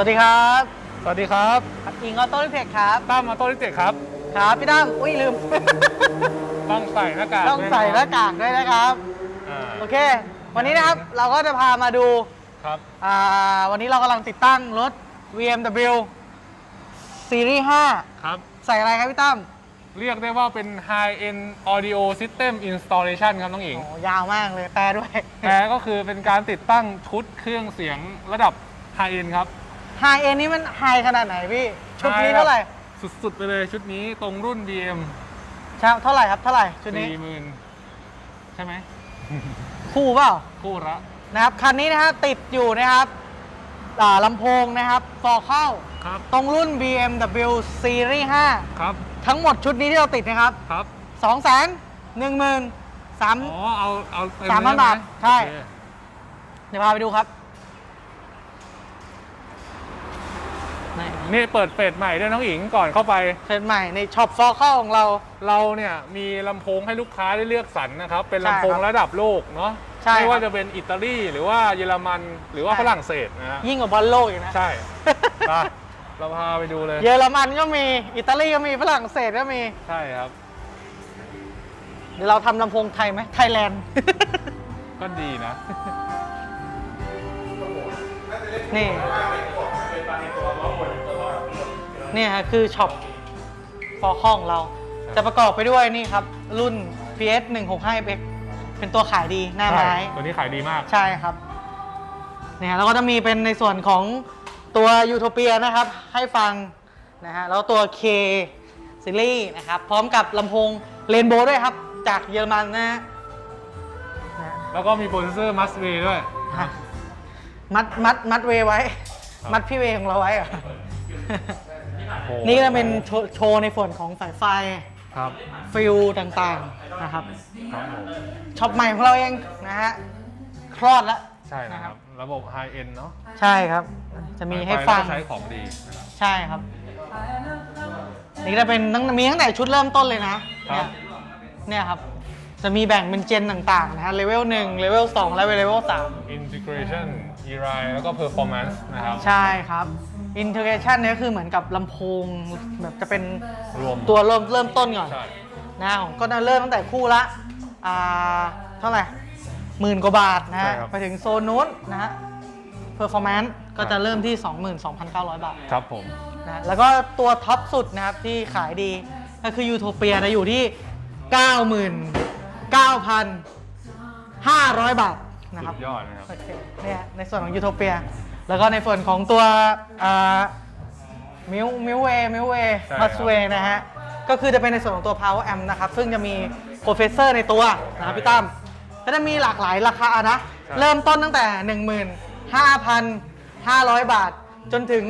สวัสดีครับสวัสดีครับครับอิงออโต้ลิเทคครับตั้มมาโต้ลิเจครับ ครับพี่ตั้มอุ้ยลืม ต้องใส่หน้ากากต้องใส่หน้ากากด้วยนะครับ อ่าโอเค วันนี้นะครับเราก็จะพามาดูครับ อ่าวันนี้เรากำลังติดตั้งรถ VMW ซีรีส์ครับ 5 ใส่อะไรครับพี่ตั้มเรียกได้ว่าเป็น High End Audio System Installation ครับน้องหญิงโอ้ยาวมากเลยแปลด้วย แต่ก็คือเป็นการติดตั้งชุดเครื่องเสียงระดับ High End ครับ ไฮเอ็นนี่มันไฮขนาดไหนพี่ ชุดนี้ High เท่าไหร่สุดๆไปเลยชุดนี้ตรงรุ่น BM ใช่เท่าไหร่ครับเท่าไหร่ชุดนี้40,000ใช่ไหมคู่เปล่าคู่ละนะครับคันนี้นะครับติดอยู่นะครับอ่าลำโพงนะครับฟอเข้าครับตรงรุ่น BMW Series ครับ5ทั้งหมดชุดนี้ที่เราติดนะครับครับ2 1 0 0 0 0อ๋อเอาเอาเต็สามพันเลยบาทไหใช่โอเคเดี๋ยวพาไปดูครับ นี่นี่เปิดเฟสใหม่ด้วยน้องหญิงก่อนเข้าไปเทรนด์ใหม่ในช็อปฟอเข้าของเรา เราเนี่ยมีลำโพงให้ลูกค้าได้เลือกสรรนะครับ เป็นใช่ลำโพงครับระดับโลกเนาะใช่ไม่ว่าครับจะเป็นอิตาลีหรือว่าเยอรมันหรือว่าใช่ ฝรั่งเศสนะฮะยิ่งกว่าบอลโลกอีกนะ ใช่ ไปเราพาไปดูเลย เยอรมันก็มี อิตาลีก็มี ฝรั่งเศสก็มี ใช่ครับ เดี๋ยวเราทำลำโพงไทยไหม ไทยแลนด์ ก็ดีนะ นี่ เนี่ยฮะคือช็อปฟอร์ข้องเรา จะประกอบไปด้วยนี่ครับ รุ่น PS 1 6 5 x เป็นตัวขายดีหน้าไม้ใช่ตัวนี้ขายดีมาก ใช่ครับเนี่ยแล้วก็จะมีเป็นในส่วนของตัวยูโทเปียนะครับ ให้ฟังนะฮะแล้วตัว K ซีรีส์นะครับ พร้อมกับลำโพงเรนโบว์ด้วยครับ จากเยอรมันนะฮะนะฮะแล้วก็มีโปรเซสเซอร์มัสเวด้วยอะมัดมัดมัดเวไว้ครับมัดพี่เวของเราไว้เหรอ โอ้โหนี่ก็จะเป็นโชว์โชว์ในส่วนของสายไฟครับฟิลต่างๆนะครับครับผมช็อปใหม่ของเราเองนะฮะคลอดแล้ว ใช่นะครับ ระบบ High End เนาะใช่ครับ จะมีให้ไฟฟังแล้วก็ใช้ของดีนะครับ ใช่ครับ นี่จะเป็นตั้งมีตั้งแต่ชุดเริ่มต้นเลยนะ ครัเนี่ยบเนี่ยครับ จะมีแบ่งเป็นเจนต่าง ๆ นะฮะเลเวล1เลเวล2และเลเวล3 Integration e r i แล้วก็ Performance นะครับ ใช่ครับ Integration เนี่ยก็คือเหมือนกับลำโพงแบบจะเป็นรวมตัวเริ่มเริ่มต้นก่อนใช่นะผมก็จะเริ่มตั้งแต่คู่ละอ่าเท่าไหร่หมื่นกว่าบาทนะใช่ฮะครับ ไปถึงโซนนู้นนะฮะ Performance ก็จะเริ่มที่ 22,900 บาท ครับผมนะฮะแล้วก็ตัวท็อปสุดนะครับที่ขายดีก็คือยูโทเปียนะอยู่ที่ 99,500 บาทนะครับสุดยอดนะครับ โอเคเนี่ยในส่วนของยูโทเปีย แล้วก็ในส่วนของตัวมิวมิวเวมิวเวใช่ครับ มัสเวนะฮะ ก็คือจะเป็นในส่วนของตัว power amp นะครับ ซึ่งจะมีโปรเฟสเซอร์ในตัวนะครับพี่ตั้มก็จะมีหลากหลายราคานะ เริ่มต้นตั้งแต่ 15,500 บาท จนถึง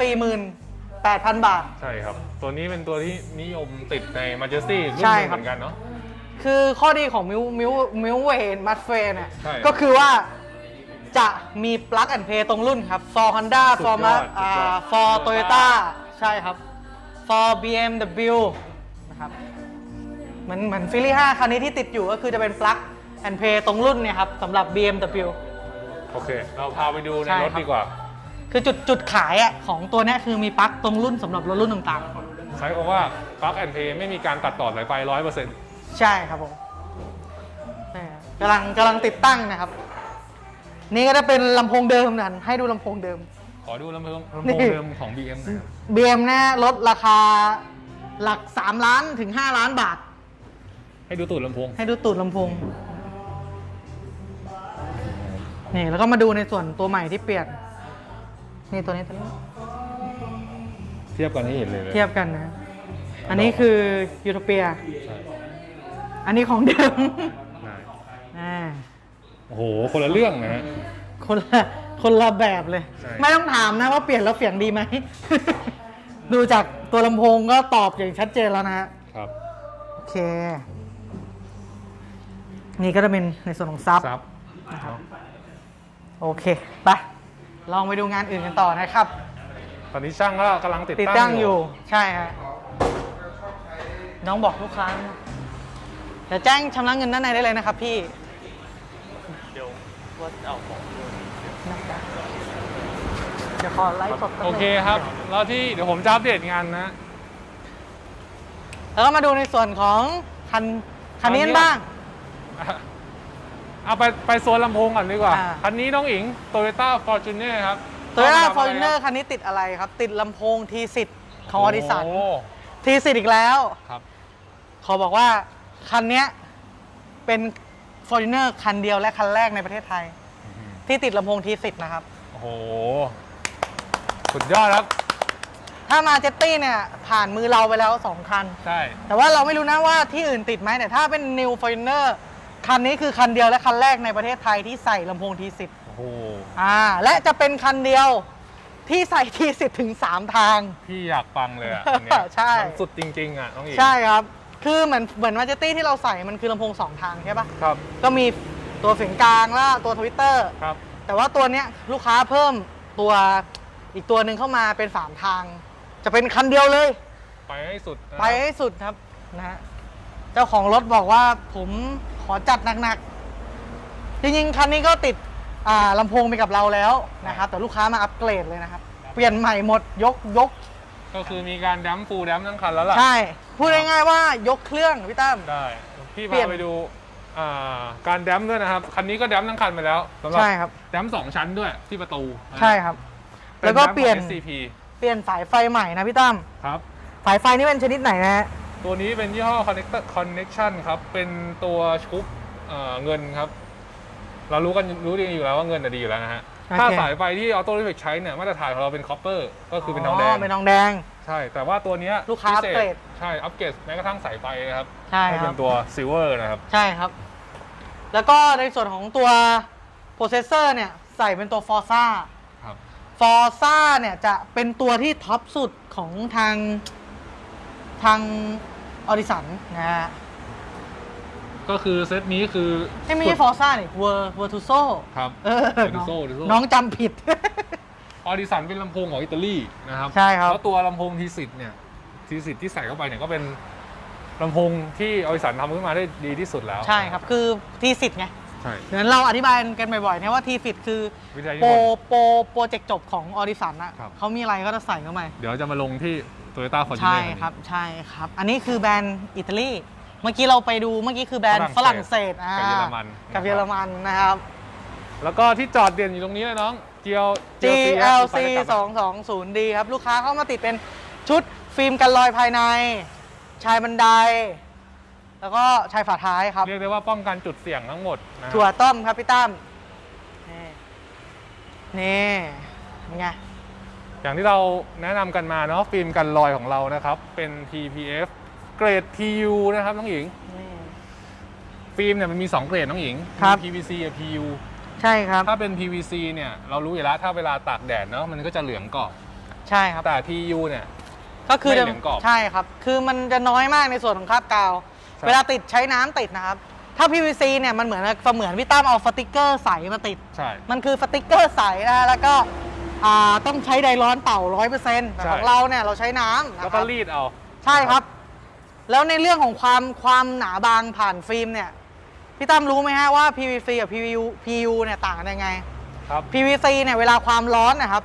48,000 บาท ใช่ครับ ตัวนี้เป็นตัวที่นิยมติดใน Majesty รุ่นใช่หนึ่งครัเหบมือนกันเนาะ คือข้อดีของมิวมิวมิวเวมัสเฟเนี่ยใช่ ก็คือว่า จะมี plug and play ตรงรุ่นครับ for Honda สุด for ยอมาดสุดยอดอ่า for Toyota ใช่ครับ for BMW นะครับเหมือนเหมือนฟิลี่5คันนี้ที่ติดอยู่ก็คือจะเป็น plug and play ตรงรุ่นเนี่ยครับสำหรับ BMW โอเค เราพาไปดูในใช่รถครับ ดีกว่าคือจุดจุดขายอะของตัวเนี้ยคือมีปลั๊กตรงรุ่นสำหรับรถรุ่นต่างใช้คำว่า plug and play ไม่มีการตัดต่อสายไฟร้อยเปอร์เซ็นต์ๆ ใช่ครับผมนี่ครับกำลังกำลังติดตั้งนะครับ นี่ก็จะเป็นลำโพงเดิมนั่นให้ดูลำโพงเดิม ขอดูลำโพงลำนี่โพงเดิมของ BM หน่อยครับ BM นะลดราคาหลัก 3 ล้านถึง 5 ล้านบาท ให้ดูตูดลำโพง ให้ดูตูดลำโพงนี่แล้วก็มาดูในส่วนตัวใหม่ที่เปลี่ยนนี่ตัวนี้ตัวนี้เทียบกันให้เห็นเลยเลยเทียบกันนะ อันนี้คือยูโทเปีย ใช่อันนี้ของเดิมได้อ่า โอ้โห คนละเรื่องนะฮะ คนละคนละแบบเลย ใช่ ไม่ต้องถามนะว่าเปลี่ยนแล้วเสียงดีไหม ดูจากตัวลำโพงก็ตอบอย่างชัดเจนแล้วนะฮะ ครับ โอเค นี่ก็จะเป็นในส่วนของซับ ซับนะครับโอเค ไป ลองไปดูงานอื่นกันต่อนะครับ ตอนนี้ช่างก็กำลังติดติดตั้ตั้งงออยู่ยู่ ใช่ฮะน้องบอกลูกค้านะเดี๋ยวแจ้งชำระเงินด้านในได้เลยนะครับพี่ เดี๋ยวว่าเอาของนะครับเดี๋ยวขอไลฟ์สดแป๊บนึงโอเคครับ แล้วที่เดี๋ยวผมจะอัปเดตงานนะ แล้วก็มาดูในส่วนของคันคันนี้กันบ้าง เอาไปไปโซนลำโพงก่อนดีกว่า อ่า คันนี้น้องอิง Toyota Fortuner ครับโตโยต้าเข้ฟอมร์ทำะจูไเนอร์คันนี้ติดอะไรครับ ติดลำโพงทีสิทธิ์ของออดิสันโอ้ทีสิทธิ์อีกแล้ว ครับ ขอบอกว่าคันเนี้ยเป็น ฟอร์จูเนอร์คันเดียวและคันแรกในประเทศไทย ที่ติดลำโพงทีสิทธิ์นะครับ โอ้โห สุดยอดครับ ถ้ามาเจตตี้เนี่ยผ่านมือเราไปแล้ว 2 คัน ใช่ แต่ว่าเราไม่รู้นะว่าที่อื่นติดไหมแต่ถ้าเป็น New f o r t u n e r คันนี้คือคันเดียวและคันแรกในประเทศไทยที่ใส่ลำโพงทีสิทธิ์โอ้โหอ่าและจะเป็นคันเดียวที่ใส่ทีสิทธิ์ถึง 3 ทาง พี่อยากฟังเลยอะอันเนี้ยใช่ มันสุดจริง ๆ อะน้องอิง ใช่ครับ คือเหมือนเหมือนมาเจตตี้ที่เราใส่มันคือลำโพง2ทางใช่ปะครับ ก็มีตัวเสียงกลางแล้วตัวทวิตเตอร์ครับ แต่ว่าตัวเนี้ยลูกค้าเพิ่มตัวอีกตัวหนึ่งเข้ามาเป็น3ทาง จะเป็นคันเดียวเลย ไปให้สุดนะครับไปให้สุดครับนะฮะเจ้าของรถบอกว่าผมขอจัดหนักๆ จริงๆ คันนี้ก็ติดอ่าลำโพงไปกับเราแล้วนะครับ แต่ลูกค้ามาอัปเกรดเลยนะครับ เปลี่ยนใหม่หมดยกยกก็คือมีการดัมฟูลดัมทั้งคันแล้วล่ะ ใช่ พูดง่ายๆว่ายกเครื่องพี่ตั้ม ได้ พี่เปลี่พายนไปดูอ่าการดัมด้วยนะครับ คันนี้ก็ดัมทั้งคันไปแล้วสำหรับใช่ครับดัมสองชั้นด้วยที่ประตูใช่ครับ ป็แล้วก็ดัมของเปลี่ยน SCP เปลี่ยนสายไฟใหม่นะพี่ตั้ม ครับ สายไฟนี่เป็นชนิดไหนนะฮะ ตัวนี้เป็นยี่ห้อ Connector Connection ครับ เป็นตัวชุบเอ่อเงินครับ เรารู้กันรู้ดีอยู่แล้วว่าเงินน่ะดีอยู่แล้วนะฮะ โอเค ถ้าสายไฟที่ Auto Reflect ใช้เนี่ย มาตรฐานของเราเป็นคอปเปอร์ ก็คือเป็นทองแดง เป็นทองแดง ใช่ แต่ว่าตัวเนี้ยลูกค้าพิศษอัปเกรด ใช่ อัปเกรดแม้กระทั่งสายไฟนะครับใช่ให้คเป็รับ นตัวซิลเวอร์นะครับ ใช่ครับ แล้วก็ในส่วนของตัวโปรเซสเซอร์เนี่ย ใส่เป็นตัว Forza ครับ ฟอร์ซ่าเนี่ย จะเป็นตัวที่ท็อปสุดของทางทางออดิสันนะฮะก็คือเซตนี้คือไม่ไม่ใช่ฟอร์ซ่าเนี่ยเวอร์เวอร์ทูโซครับเออ Vertuoso น้อง Vertuoso น้องจำผิด ออดิสันเป็นลำโพงของอิตาลีนะครับใช่ครับ แล้วตัวลำโพงทีสิทเนี่ยทีสิทที่ใส่เข้าไปเนี่ยก็เป็นลำโพงที่ออดิสันทำขึ้นมาได้ดีที่สุดแล้วใช่ครับ คือทีสิทธ์ไงใช่เดี๋ยวเราอธิบายกันบ่อยๆนะว่าทีสิทธ์คือวิทยานิโปรพนธ์ โปรโปรเจกต์จบของออดิสันอะครับ เขามีอะไรก็จะใส่เข้าไป เดี๋ยวจะมาลงที่ Toyota Fortuner ใช่ครับ ใช่ครับ อันนี้คือแบรนด์อิตาลี เมื่อกี้เราไปดูเมื่อกี้คือแบรนด์ฝฝรั่รั่งงเศเศสสอ่ากับเยอรมัน กับเยอรมันนะครับ แล้วก็ที่จอดเด่นอยู่ตรงนี้เลยน้อง GL GLC 220D ครับ ลูกค้าเข้ามาติดเป็นชุดฟิล์มกันรอยภายใน ชายบันได แล้วก็ชายฝาท้ายครับ เรียกได้ว่าป้องกันจุดเสี่ยงทั้งหมดนะถั่วต้มครับพี่ตั้มนี่นี่เป็นไง อย่างที่เราแนะนำกันมาเนาะฟิล์มกันรอยของเรานะครับ เป็น TPF เกรด PU นะครับน้องหญิง นี่ ฟิล์มเนี่ยมันมี 2 เกรดน้องหญิงครับ มี PVC กับ PU ใช่ครับ ถ้าเป็น PVC เนี่ยเรารู้อยู่แล้วถ้าเวลาตากแดดเนาะมันก็จะเหลืองกรอบใช่ครับ แต่ PU เนี่ย ก็คือไม่เหลืองกรอบใช่ครับ คือมันจะน้อยมากในส่วนของคราบกาว ใช่ เวลาติดใช้น้ำติดนะครับ ถ้า PVC เนี่ยมันเหมือนเสมือนพี่ตั้มเอาสติกเกอร์ใสมาติด ใช่ มันคือสติกเกอร์ใสนะฮะแล้วก็อ่าต้องใช้ไดร้อนเป่าร้อยเปอร์เซ็นต์แต่ของเราเนี่ยเราใช้น้ำนะแล้วคก็รับรีดเอา ใช่ครับ แล้วในเรื่องของความความหนาบางผ่านฟิล์มเนี่ย พี่ตั้มรู้ไหมฮะว่า PVC กับ PU PU เนี่ยต่างกันยังไง ครับ PVC เนี่ยเวลาความร้อนนะครับ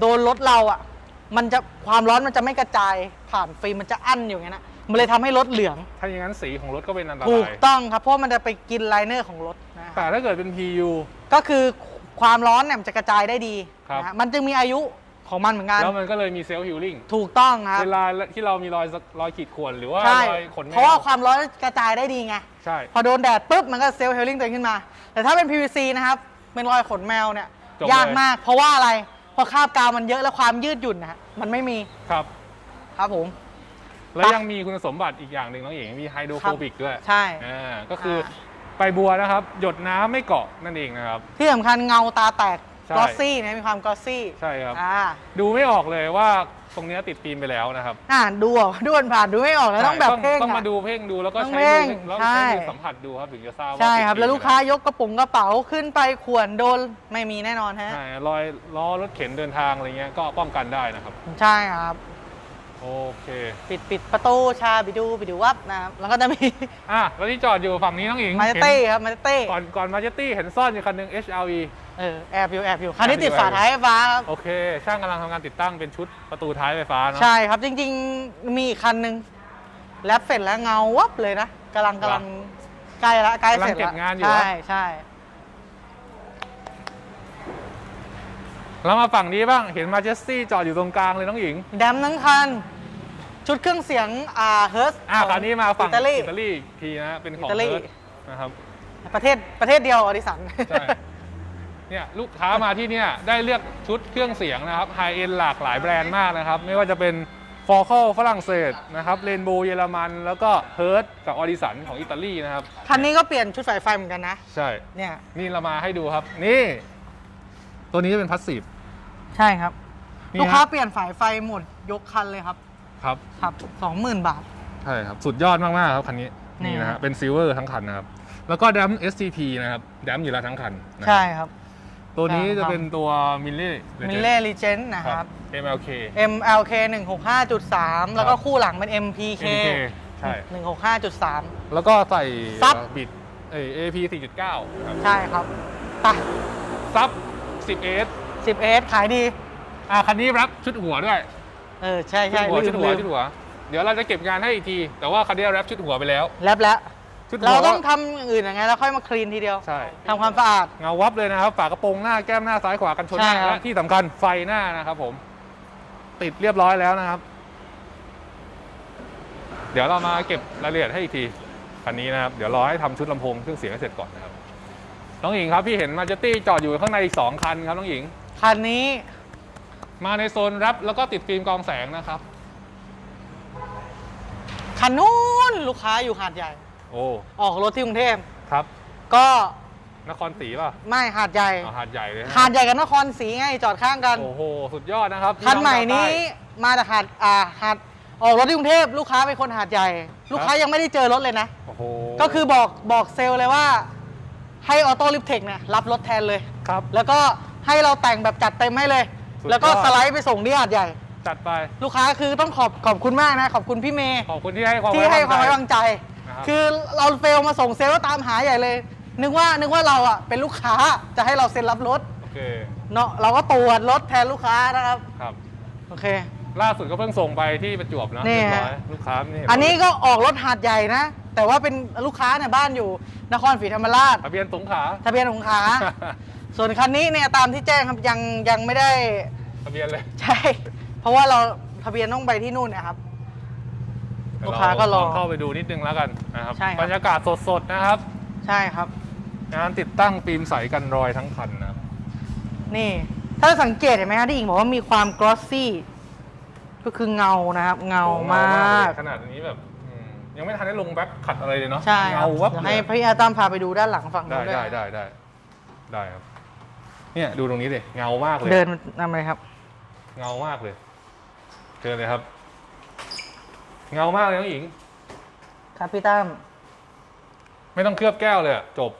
โดนรถเราอะ มันจะความร้อนมันจะไม่กระจายผ่านฟิล์มมันจะอั้นอยู่อย่างนั้นนะมันเลยทำให้รถเหลือง ถ้าอย่างนั้นสีของรถก็เป็นอันตถูรากยต้องครับ เพราะมันจะไปกินไลเนอร์ของรถนะคแต่รับถ้าเกิดเป็น PU ก็คือความร้อนเนี่ยมันจะกระจายได้ดีครับ นะฮะมันจึงมีอายุ ของมันเหมือนกัน แล้วมันก็เลยมีเซลล์ฮิลลิ่งถูกต้องครับ เวลาที่เรามีรอยสักรอยขีดข่วนหรือว่าใช่รอยขนแมวเพราะว่าความร้อนกระจายได้ดีไง ใช่ พอโดนแดดปุ๊บมันก็เซลล์เฮลลิ่งตัวเองขึ้นมา แต่ถ้าเป็น PVC นะครับ เป็นรอยขนแมวเนี่ยจบยากเลยมาก เพราะว่าอะไร เพราะคราบกาวมันเยอะแล้วความยืดหยุ่นนะฮะมันไม่มี ครับ ครับผม แล้วยังมีคุณสมบัติอีกอย่างหนึ่งน้องเอ๋มีไฮโดรโฟบิกด้วย ใช่ อ่า ก็คืออาใบบัวนะครับ หยดน้ำไม่เกาะนั่นเองนะครับ ที่สำคัญเงาตาแตก ใช่กลอสซี่นะมีความกลอสซี่ใช่ครับ อ่าดูไม่ออกเลยว่าตรงเนี้ยติดฟิล์มไปแล้วนะครับอ่าดูออกดูผ่านๆดูไม่ออกแล้วต้องแบบใช่เพ่งต้องอะมาดูเพ่งดูแล้วก็ต้องใช้เพ่งมือแล้วใช่ ใช้มือสัมผัสดูครับถึงจะทราบว่าใช่ครับ ติดฟิแล้วมลูกค้ายกกระป๋องกระเป๋าขึ้นไปขวนโดนไม่มีแน่นอนฮะ ใช่รอยล้อรถเข็นเดินทางอะไรเงี้ยก็ป้องกันได้นะครับ ใช่ครับ โอเคปิดปิดประตูชาบิดูบิดูวับนะครับแล้วก็จะมี อะแล้วที่จอดอยู่ฝั่งนี้น้องหญิงมาเต้เห็นครับมาเต้ก่อนก่อนมาเจตตี้เห็นซ่อนอยู่คันหนึ่ง HRV เออแอบอยู่แอบอยู่คันนี้แอบอยู่ติดฝาท้ายไฟฟ้าครับโอเค ช่างกำลังทำการติดตั้งเป็นชุดประตูท้ายไฟฟ้าเนาะ ใช่ครับจริงๆมีอีกคันหนึ่งแลบเสร็จแล้วเงาวับเลยนะกำลังกำลังใกล้ละใกล้เสร็จกำลังเก็ละบงานอยู่ ใช่วะใช่แล้วมาฝั่งนี้บ้าง เห็นมาเจสซี่จอดอยู่ตรงกลางเลยน้องหญิง แดมทั้งคัน ชุดเครื่องเสียงอ่าเฮิร์สอ่าคราวนี้มาฝั่งอิตาลีอิตาลีอีกทีนะ เป็นของอิตาลีเอิร์ธนะครับ ประเทศประเทศเดียวอดิสัน ใช่ เนี่ยลูกค้ามาที่เนี่ยได้เลือกชุดเครื่องเสียงนะครับไฮเอ็นหลากหลายแบรนด์มากนะครับ ไม่ว่าจะเป็นฟอร์คอฝรั่งเศสนะครับเรนโบว์เยอรมัน แล้วก็เฮิร์ตกับออดิสันของอิตาลีนะครับ คันนี้ก็เปลี่ยนชุดสายไฟเหมือนกันนะ ใช่ เนี่ย นี่เรามาให้ดูครับ นี่ ตัวนี้จะเป็นพัสซีฟใช่ครับ นี่ลูกค้าฮะเปลี่ยนสายไฟหมดยกคันเลยครับ ครับ ครับสองหมื่นบาท ใช่ครับ สุดยอดมากๆครับคันนี้ นี่นี่นะฮะ เป็นซิลเวอร์ทั้งคันนะครับ แล้วก็ดัม STP นะครับดัมอยู่แล้วทั้งคันนะครับใช่ครับ ตัวนี้ครับจะเป็นตัวมิลเล่มิลเล่ลีเจนนะครับ MLK MLK 165.3 แล้วก็คู่หลังเป็น MPK MPK ใช่165.3 แล้วก็ใส่ซับบิดเอ AP 4.9ครับใช่ครับไปซับ 10S 10 s ขายดี อ่าคันนี้รับชุดหัวด้วย เออ ใช่ชุดใช่หัวลืชุดมหัวลืมชุดหัว เดี๋ยวเราจะเก็บงานให้อีกที แต่ว่าคันนี้รับชุดหัวไปแล้วแลบแล้ว ชุดหัเราวต้องทำอย่างอื่นยังไงแล้วค่อยมาคลีนทีเดียวใช่ทำความสะอาด เงาวับเลยนะครับ ฝากระโปรงหน้าแก้มหน้าซ้ายขวากันชนหใช่น้าครับ และที่สำคัญไฟหน้านะครับผม ติดเรียบร้อยแล้วนะครับ เดี๋ยวเรามาเก็บรายละเอียดให้อีกทีคันนี้นะครับ เดี๋ยวรอให้ทำชุดลำโพงเครื่องเสียงให้เสร็จก่อนนะครับ น้องหญิงครับพี่เห็นมาเจตี้จอดอยู่ข้างในอีกสองคันครับน้องหญิง คันนี้มาในโซนแรปแล้วก็ติดฟิล์มกรองแสงนะครับ คันนู้นลูกค้าอยู่หาดใหญ่ โอ้ออกรถที่กรุงเทพครับ ก็นครศรีป่ะไม่หาดใหญ่เอาหาดใหญ่เลยนะหาดใหญ่กับนครศรีไงจอดข้างกัน โอ้โหสุดยอดนะครับคันใหม่พี่องนี้ชาวใมาจากหาดอ่าหาดออกรถที่กรุงเทพลูกค้าเป็นคนหาดใหญ่ ลูกค้ายังไม่ได้เจอรถเลยนะต้โอ้โหก็คือบอกบอกเซลล์เลยว่า ให้ออโต้ลิฟเทคเนี่ยรับรถแทนเลยครับ แล้วก็ให้เราแต่งแบบจัดเต็มให้เลย สุดยอด แล้วก็สไลด์ไปส่งที่หาดใหญ่ จัดไป ลูกค้าคือต้องขอบขอบคุณมากนะ ขอบคุณพี่เมย์ขอบคุณที่ให้ความที่ให้ความไว้วางใจนะ ครับคือเราเฟลมาส่งเซลล์แล้วตามหาใหญ่เลย นึกว่านึกว่าเราอะเป็นลูกค้าจะให้เราเซ็นรับรถโอเคเนาะเราก็ตรวจรถแทนลูกค้านะครับ ครับ โอเค ล่าสุดก็เพิ่งส่งไปที่ประจวบนะนี่เรียบฮะร้อยลูกค้านี่อันนี้ก็ออกรถหาดใหญ่นะ แต่ว่าเป็นลูกค้าเนี่ยบ้านอยู่นครศรีธรรมราชทะเบียนสงขลาทะเบียนของขาส่วนคันนี้เนี่ยตามที่แจ้งครับยังยังไม่ได้ ทะเบียนเลย ใช่ เพราะว่าเราทะเบียนต้องไปที่นู่นเนะครับ ลูกค้าก็รอเดี๋ยวเเข้าไปดูนิดนึงแล้วกันนะครับใช่ครับ บรรยากาศสดๆนะครับใช่ครับ งานติดตั้งฟิล์มใสกันรอยทั้งคันนะครับนี่ ถ้าสังเกตเห็นไหมฮะที่อิงบอกว่ามีความกรอสซี่ก็คือเงานะครับ เงามากขนาดนี้แบบอืมยังไม่ทันได้ลงแบ็คขัดอะไรเลยเนาะใช่ครัเงาบวับเดี๋ยวเลให้ยพี่อาตามพาไปดูด้านหลังฝั่งได้นู้นด้วยได้ได้ได้ได้ครับเนี่ยดูตรงนี้เลยเงามากเลย เดินนำเลยครับ เงามากเลยเจอเลยครับ เงามากเลยน้องหญิง ครับพี่ตั้มไม่ต้องเคลือบแก้วเลยอะจบ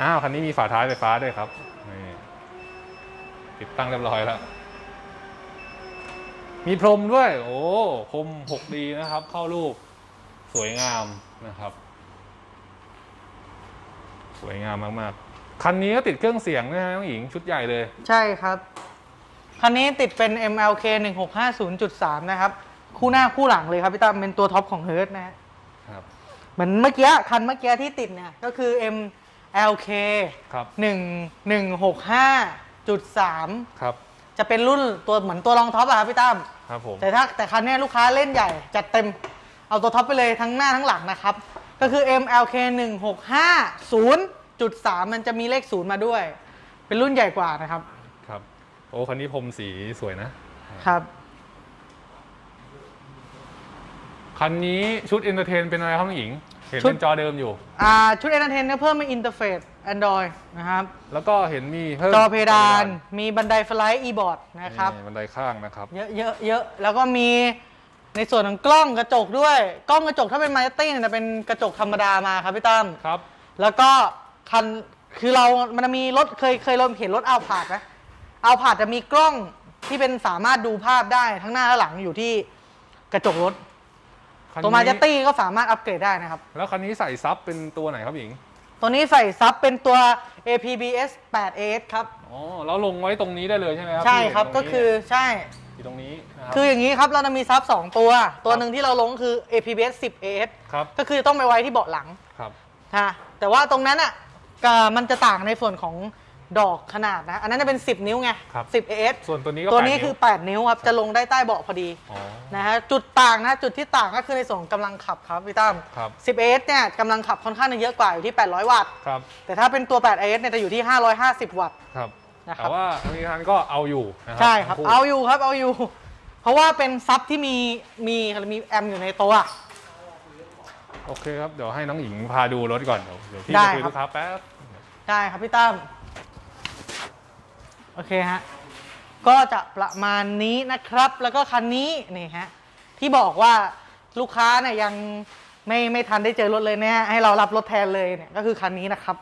อ้าว คันนี้มีฝาท้ายไฟฟ้าด้วยครับ นี่ติดตั้งเรียบร้อยแล้ว มีพรมด้วย โอ้พรม 6D นะครับ เข้ารูป สวยงามนะครับ สวยงามมาก ๆ คันนี้ก็ติดเครื่องเสียงด้วยนะน้องหญิงชุดใหญ่เลย ใช่ครับ คันนี้ติดเป็น MLK 1650.3 นะครับ คู่หน้าคู่หลังเลยครับพี่ตั้มเป็นตัวท็อปของเฮิร์ตนะฮะครับ เหมือนเมื่อกี้คันเมื่อกี้ที่ติดเนี่ยก็คือ MLK ครับ 1165.3 ครับ จะเป็นรุ่นตัวเหมือนตัวรองท็อปอะครับพี่ตั้ม ครับผม แต่ถ้าแต่คันเนี้ยลูกค้าเล่นใหญ่ จัดเต็มเอาตัวท็อปไปเลยทั้งหน้าทั้งหลังนะครับ ก็คือ MLK 1650.3มันจะมีเลขศูนย์มาด้วย เป็นรุ่นใหญ่กว่านะครับ ครับ โอ้คันนี้พรมสีสวยนะ ครับ คันนี้ชุดเอนเตอร์เทนเป็นอะไรครับน้องหญิง เห็นชุด เป็นจอเดิมอยู่ อ่าชุด Entertain เพิ่มเป็นอินเทอร์เฟซ Android นะครับ แล้วก็เห็นมีเพิ่มจอเพดานมีบันไดฟลายอีบอร์ดนะครับนี่บันไดข้างนะครับ เยอะเยอะเยอะแล้วก็มีในส่วนของกล้องกระจกด้วย กล้องกระจกถ้าเป็นมาร์ตี้เนี่ยจะเป็นกระจกธรรมดามาครับพี่ตั้มครับ แล้วก็ คันคือเรามันจะมีรถเคยเคยเราเห็นรถเอาผาดไหมเอาผาดจะมีกล้องที่เป็นสามารถดูภาพได้ทั้งหน้าและหลังอยู่ที่กระจกรถ คันนี้ตัวมาเจตี้ก็สามารถอัปเกรดได้นะครับ แล้วคันนี้ใส่ซับเป็นตัวไหนครับหญิง ตัวนี้ใส่ซับเป็นตัว APBS 8AS ครับ อ๋อ แล้วลงไว้ตรงนี้ได้เลยใช่ไหมครับใช่ที่เห็นครับตงก็นี้คือใช่ อยู่ตรงนี้นะครับคืออย่างนี้ครับเราจะมีซับ 2 ตัว ตัวหนึ่งที่เราลงคือ APBS 10AS ครับ ก็คือต้องไปไว้ที่เบาะหลังครับค่ะแต่ว่าตรงนั้นอะ ก็มันจะต่างในส่วนของดอกขนาดนะ อันนั้นจะเป็น 10 นิ้วไงครับ 10 AS ส่วนตัวนี้ก็ตัวนี้แปดคือว8นิ้วครับ จะลงได้ใต้เบาะพอดีอ๋อ นะฮะจุดต่างนะจุดที่ต่างก็คือในส่วนของกำลังขับครับพี่ตั้มครับ 10 AS เนี่ยกำลังขับค่อนข้างจะเยอะกว่าอยู่ที่ 800 วัตต์ ครับแต่ถ้าเป็นตัว 8 AS เนี่ยจะอยู่ที่ 550 วัตต์ ครับนะครับ แต่ว่าอันนี้คันก็เอาอยู่นะครัใช่ครับ ทั้ง เอาอยู่ครับเอาอยู่ เพราะว่าเป็นซับที่มีมีมีแอมอยู่ในตัว โอเคครับ เดี๋ยวให้น้องหญิงพาดูรถก่อนเดี๋ยวเดี๋ยวพี่ได้จะคุยครับลูกค้าแป๊บ ได้ครับพี่ตั้มโอเคฮะ ก็จะประมาณนี้นะครับ แล้วก็คันนี้นี่ฮะ ที่บอกว่าลูกค้าเนี่ยยังไม่ไม่ทันได้เจอรถเลยเนี่ยให้เรารับรถแทนเลยเนี่ยก็คือคันนี้นะครับ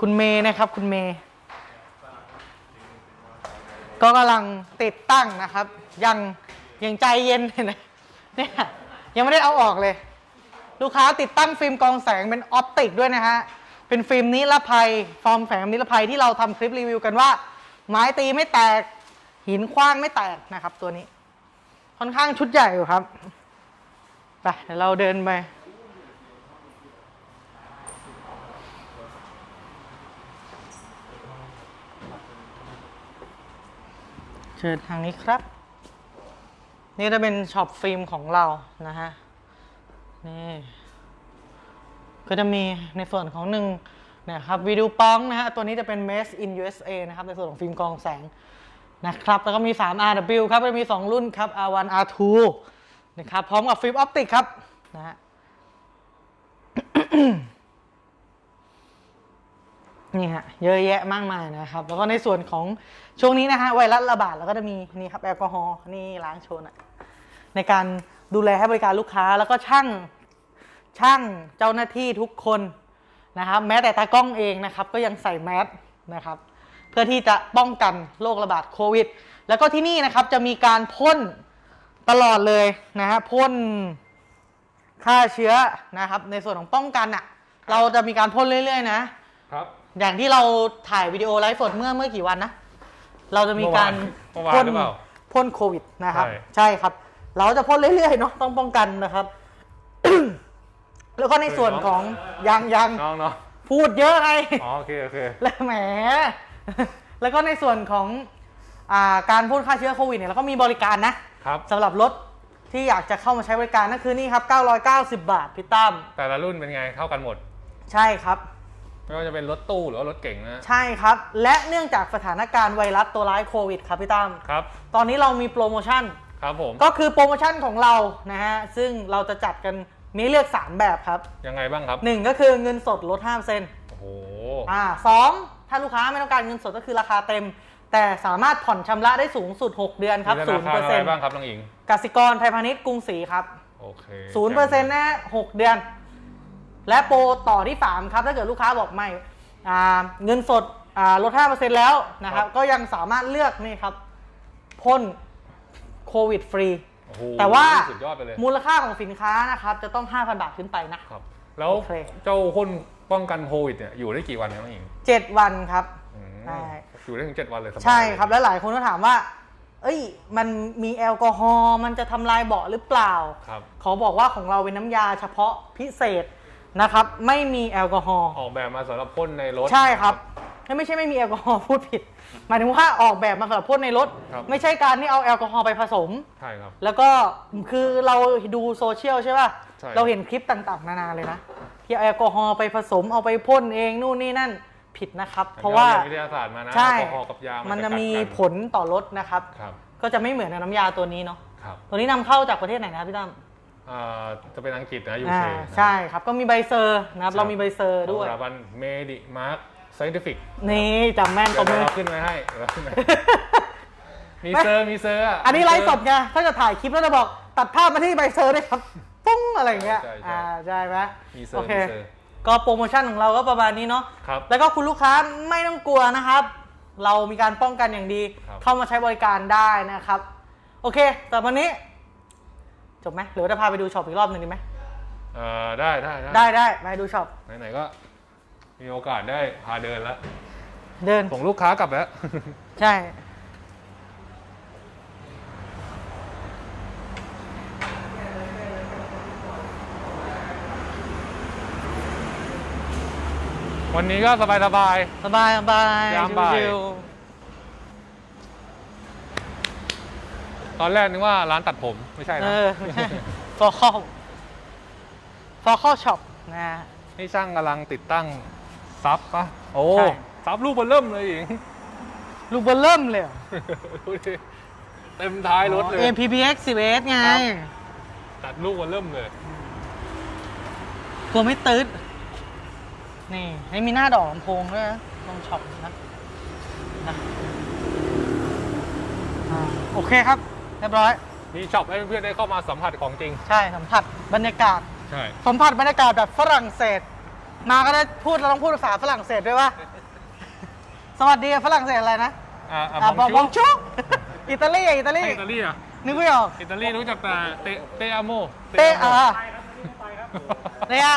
คุณเมย์นะครับ คุณเมย์ก็กำลังติดตั้งนะครับ ยังยังใจเย็นเลยนะเนี่ยยังไม่ได้เอาออกเลย ลูกค้าติดตั้งฟิล์มกองแสงเป็นออปติกด้วยนะฮะ เป็นฟิล์มนิรภัยฟอร์มแสงนิรภัยที่เราทำคลิปรีวิวกันว่า ไม้ตีไม่แตก หินคว้างไม่แตกนะครับ ตัวนี้ ค่อนข้างชุดใหญ่อยู่ครับ ไปเดี๋ยวเราเดินไปเชิญทางนี้ครับ นี่จะเป็นช็อปฟิล์มของเรานะฮะ นี่ก็จะมีในส่วนของหนึ่งนี่ยครับวิดีโอปองนะฮะตัวนี้จะเป็น Made in USA นะครับในส่วนของฟิล์มกองแสงนะครับแล้วก็มี 3 RW ครับจะมี 2 รุ่นครับ R1 R2 นะครับพร้อมกับฟิล์มออปติกครับนะฮะนี่ฮะเยอะแยะมากมายนะครับ แล้วก็ในส่วนของช่วงนี้นะฮะไวรัสระบาดแล้วก็จะมีนี่ครับแอลกอฮอล์นี่ล้างโชว์นะในการดูแลให้บริการลูกค้าแล้วก็ช่าง ช่างเจ้าหน้าที่ทุกคนนะครับ แม้แต่ตากล้องเองนะครับ ก็ยังใส่แมสนะครับ เพื่อที่จะป้องกันโรคระบาดโควิด แล้วก็ที่นี่นะครับจะมีการพ่นตลอดเลยนะฮะพ่นฆ่าเชื้อนะครับ ในส่วนของป้องกันอะ่ะ เราจะมีการพ่นเรื่อยๆ นะครับ อย่างที่เราถ่ายวิดีโอไลฟ์สดเมื่อเมื่อกี่วันนะ เราจะมีการเมื่อวานพ่นหรือเปล่า พ่นโควิดนะครับ ใช่ใช่ครับ เราจะพ่นเรื่อยๆเนาะต้องป้องกันนะครับ แล้วก็ในส่วนของยังยังน้องเนาะพูดเยอะไงอ๋อโอเคโอเคแล้วแหม แล้วก็ในส่วนของอาการพ่นฆ่าเชื้อโควิดเนี่ยเราก็มีบริการนะครับสำหรับรถที่อยากจะเข้ามาใช้บริการนั่นคือนี่ครับ 990 บาทพี่ตั้มแต่ละรุ่นเป็นไงเท่ากันหมด ใช่ครับไม่ว่าจะเป็นรถตู้หรือว่ารถเก่งนะใช่ครับ และเนื่องจากสถานการณ์ไวรัสตัวร้ายโควิดครับพี่ตั้มครับ ตอนนี้เรามีโปรโมชั่นครับผมก็คือโปรโมชั่นของเรานะฮะซึ่งเราจะจัดกัน มีให้เลือก 3 แบบครับ ยังไงบ้างครับ 1 ก็คือเงินสดลด5%เโอ้โหอ่าสองถ้าลูกค้าไม่ต้องการเงินสดก็คือราคาเต็ม แต่สามารถผ่อนชำระได้สูงสุด 6 เดือนครับมีธศูนานย์คารเปอร์อะเซ็ไรนต์บ้างครับน้องหญิงกสิกรไทยพาณิชย์กรุงศรีครับ โอเคศูนย์เปอร์เซ็นต์นะฮะหกเดือน และโปรต่อที่3ครับ ถ้าเกิดลูกค้าบอกไม่อ่าเงินสดอ่าลด5%แล้วนะครับ ก็ยังสามารถเลือกนี่ครับพ่นโควิดฟรี โอ้โหแต่ว่าสุดยอดไปเลย มูลค่าของสินค้านะครับจะต้อง 5,000 บาทขึ้นไปนะ ครับ แล้วโอเค เจ้าพ่นป้องกันโควิดเนี่ยอยู่ได้กี่วันครับน้องหญิง7 วันครับ อืมใช่ อยู่ได้ถึงเจ็ดวันเลยสบายใช่ครับเลยแล้วหลายคนก็ถามว่า เอ้ย มันมีแอลกอฮอล์มันจะทำลายเบาะหรือเปล่า ครับ ขอบอกว่าของเราเป็นน้ำยาเฉพาะพิเศษ นะครับ ไม่มีแอลกอฮอล์ออกแบบมาสำหรับพ่นในรถ ใช่ครับไม่ใช่ไม่มีแอลกอฮอล์พูดผิด หมายถึงว่าออกแบบมาสำหรับพ่นในรถ ครับ ไม่ใช่การที่เอาแอลกอฮอล์ไปผสม ใช่ครับ แล้วก็คือเราดูโซเชียลใช่ป่ะ ใช่ เราเห็นคลิปต่างๆ นานาเลยนะที่เอาแอลกอฮอล์ไปผสมเอาไปพ่นเองนู่นนี่นั่นผิดนะครับ เพราะว่าอันนี้เรียนวิทยาศาสตร์มานะใช่แอลกอฮอล์กับยามัมันจะมีกัดกันผลต่อรถนะครับ ครับก็จะไม่เหมือนกับน้ำยาตัวนี้เนาะครับ ตัวนี้นำเข้าจากประเทศไหนนะครับพี่ตั้ม อ่าจะเป็นอังกฤษนะยูอ่าเคใช่ครับ ก็มีใบเซอร์นะครับ เรามีใบเซอร์ด้วย สถาบันเมดิมาร์คไซนติฟิกนี่จำแม่นตเดี๋บยวมือ เราขึ้นไว้ให้เดี๋ยวเราขึ้นไว้มีเซอร์มีเซอร์ะอันนี้มีไลเซฟ์สดไงถ้าจะถ่ายคลิปแล้วจะบอกตัดภาพมาที่ใบเซอร์ด้วยครับ ปุ้งอะไรอย่างเงี้ยใช่ใช่อ่าใช่ไหมมีเซอโอร์เค มีเซอร์ก็โปรโมชั่นของเราก็ประมาณนี้เนาะ ครับ แล้วก็คุณลูกค้าไม่ต้องกลัวนะครับ เรามีการป้องกันอย่างดี ครับ เข้ามาใช้บริการได้นะครับ โอเค แต่วันนี้ จบไหมหรือว่าจะพาไปดูช็อปอีกรอบหนึ่งดีไหมเออได้ได้ได้ได้ไปดูช็อปไหนๆก็ มีโอกาสได้พาเดินแล้วเดิน ส่งลูกค้ากลับแล้ว ใช่ วันนี้ก็สบายสบายสบายยามบ่าย ชิวๆ ตอนแรกนึกว่าร้านตัดผมไม่ใช่ๆเอนะอไม่ใช่ฟอร์คอลฟอร์คอลช็อปนะฮะนี่ช่างกำลังติดตั้งซับปะโอ้ ใช่ ซับลูกเบอลเริ่มเลยหญิงลูกเบอร์เริ่มเลยเหรอดูดิเต็มท้ายรถเลย อ๋อ MPPX 10S ไง ครับ ตัดลูกเบอลเริ่มเลย กลัวไม่ตืดนี่ให้มีหน้าดอกลำโพงด้วยนะลองช็อปนะนะอ่าโอเคครับ เรียบร้อย มีช็อปให้เพื่อนๆได้เข้ามาสัมผัสของจริง ใช่สัมผัสบรรยากาศ ใช่ สัมผัสบรรยากาศแบบฝรั่งเศส มาก็ได้พูดเราต้องพูดภาษาฝรั่งเศสด้วยว่า สวัสดีฝรั่งเศสอะไรนะอ่าอะอ่าบบอองกบองชุกอิตาลีอะอิตาลีอิตาลีอะนึกไม่ออกอิตาลีรู้จักแต่เตเตอาโมเต้อ่าเนี่ย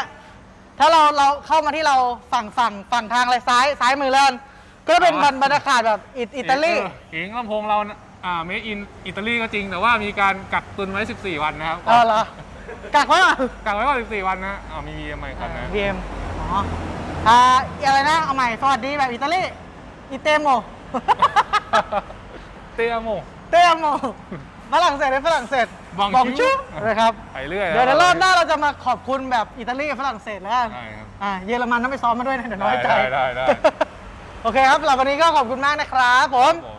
ถ้าเราเราเข้ามาที่เราฝั่งฝั่งฝั่งทางอะไรซ้ายซ้ายมือเล่นก็จะเป็นบรรบรรยากาศแบบอิอิตาลีเองลำโพงเราน่ะ อ่าเมอินอิตาลีก็จริง แต่ว่ามีการกักตุนไว้ 14 วันนะครับเออเหรอกักว่ากักไว้ก่อน14 วันนะอ้าวมีมีใหม่ครับนะบีเอ็มอ๋ออ่าอะไรนะเอาใหม่สวัสดีแบบอิตาลีอิเตโมเตอาโมเตโมฝรั่งเศสเป็นฝรั่งเศส Bonjour บองชูนะครับไปเรื่อยเดี๋ยวในรอบหน้าเราจะมาขอบคุณแบบอิตาลีฝรั่งเศสแล้วกันได้ครับอ่าเยอรมันต้องไปซ้อมมาด้วยนะเดี๋ยวน้อยใจได้ได้ได้โอเคครับสำหรับวันนี้ก็ขอบคุณมากนะครับผมผม